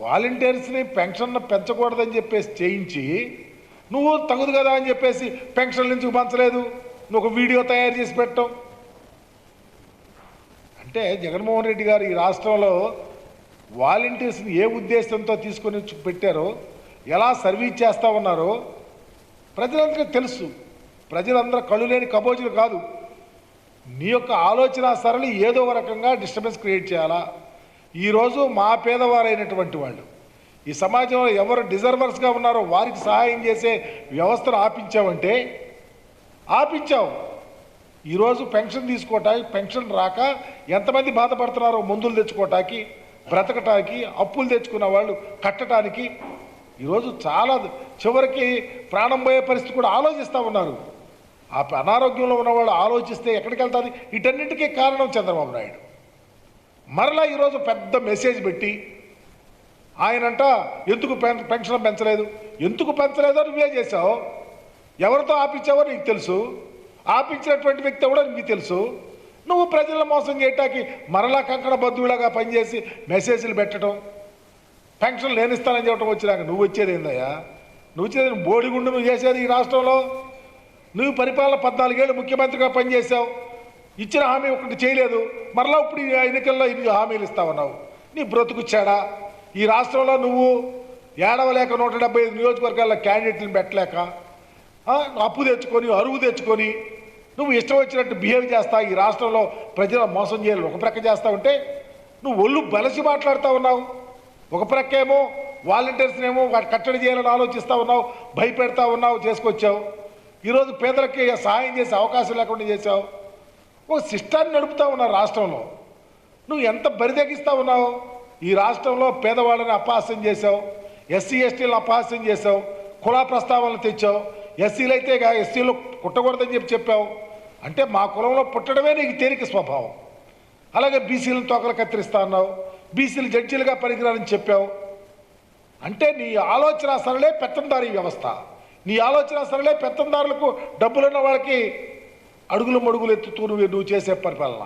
వాలంటీర్స్ని pension పెంచకూడదని చెప్పేసి చేయించి నువ్వు తగుదు కదా అని చెప్పేసి పెన్షన్ నుంచి పంచలేదు. నువ్వు ఒక వీడియో తయారు చేసి పెట్టావు. అంటే జగన్మోహన్ రెడ్డి గారు ఈ రాష్ట్రంలో వాలంటీర్స్ని ఏ ఉద్దేశంతో తీసుకొని పెట్టారో ఎలా సర్వీస్ చేస్తూ ఉన్నారో ప్రజలందరికీ తెలుసు. ప్రజలందరూ కళ్ళు లేని కబోజులు కాదు. నీ యొక్క ఆలోచన సరళి ఏదో ఒక రకంగా డిస్టర్బెన్స్ క్రియేట్ చేయాలా? ఈరోజు మా పేదవారైనటువంటి వాళ్ళు ఈ సమాజంలో ఎవరు డిజర్వర్స్గా ఉన్నారో వారికి సహాయం చేసే వ్యవస్థను ఆపించావంటే ఆపించావు. ఈరోజు పెన్షన్ తీసుకోవటానికి పెన్షన్ రాక ఎంతమంది బాధపడుతున్నారో మందులు తెచ్చుకోవటానికి బ్రతకటానికి అప్పులు తెచ్చుకున్న వాళ్ళు కట్టడానికి ఈరోజు చాలా చివరికి ప్రాణం పోయే పరిస్థితి కూడా ఆలోచిస్తూ ఉన్నారు. ఆ అనారోగ్యంలో ఉన్నవాళ్ళు ఆలోచిస్తే ఎక్కడికి వెళ్తుంది వీటన్నిటికీ కారణం చంద్రబాబు నాయుడు. మరలా ఈరోజు పెద్ద మెసేజ్ పెట్టి ఆయనంట ఎందుకు పెన్ పెన్షన్ పెంచలేదు? ఎందుకు పెంచలేదో నువ్వే చేసావు. ఎవరితో ఆపించావో నీకు తెలుసు. ఆపించినటువంటి వ్యక్తి కూడా నీకు తెలుసు. నువ్వు ప్రజలను మోసం చేయటానికి మరలా కంకణ బద్దులాగా పనిచేసి మెసేజ్లు పెట్టడం పెన్షన్ లేనిస్తానని చెప్పడం వచ్చినాక నువ్వు వచ్చేది ఏందయ్యా? నువ్వు వచ్చేది బోడిగుండు నువ్వు చేసేది ఈ రాష్ట్రంలో. నువ్వు పరిపాలన పద్నాలుగేళ్ళు ముఖ్యమంత్రిగా పనిచేసావు. ఇచ్చిన హామీ ఒకటి చేయలేదు. మరలా ఇప్పుడు ఎన్నికల్లో ఇన్ని హామీలు ఇస్తావన్నావు. నీ బ్రతుకుచ్చాడా ఈ రాష్ట్రంలో నువ్వు ఏడవలేక నూట డెబ్బై ఐదు నియోజకవర్గాల్లో క్యాండిడేట్లను పెట్టలేక అప్పు తెచ్చుకొని అరువు తెచ్చుకొని నువ్వు ఇష్టం వచ్చినట్టు బిహేవ్ చేస్తా ఈ రాష్ట్రంలో ప్రజల మోసం చేయాలి ఒక ప్రక్క చేస్తా ఉంటే నువ్వు ఒళ్ళు బలసి మాట్లాడుతూ ఉన్నావు. ఒక ప్రక్క ఏమో వాలంటీర్స్నేమో కట్టడి చేయాలని ఆలోచిస్తూ ఉన్నావు భయపెడతా ఉన్నావు చేసుకొచ్చావు. ఈరోజు పేదలకి సహాయం చేసే అవకాశం లేకుండా చేశావు ఒక సిస్టాన్ని నడుపుతా ఉన్నావు రాష్ట్రంలో. నువ్వు ఎంత బరిదెగిస్తా ఉన్నావు? ఈ రాష్ట్రంలో పేదవాళ్ళని అపహాస్యం చేసావు ఎస్సీ ఎస్టీలను అపహాస్యం చేసావు కుల ప్రస్తావనలు తెచ్చావు ఎస్సీలు అయితే ఎస్సీలు పుట్టకూడదని చెప్పి చెప్పావు. అంటే మా కులంలో పుట్టడమే నీకు తేలిక స్వభావం. అలాగే బీసీలను తోకలు కత్తిరిస్తా అన్నావు బీసీలు జడ్జీలుగా పనికిరారని చెప్పావు. అంటే నీ ఆలోచన సరళే పెత్తందారీ వ్యవస్థ. నీ ఆలోచన సరళే పెత్తందారులకు డబ్బులున్న వాళ్ళకి అడుగులు మడుగులు ఎత్తుతూ నువ్వు నువ్వు చేసే పరిపాలన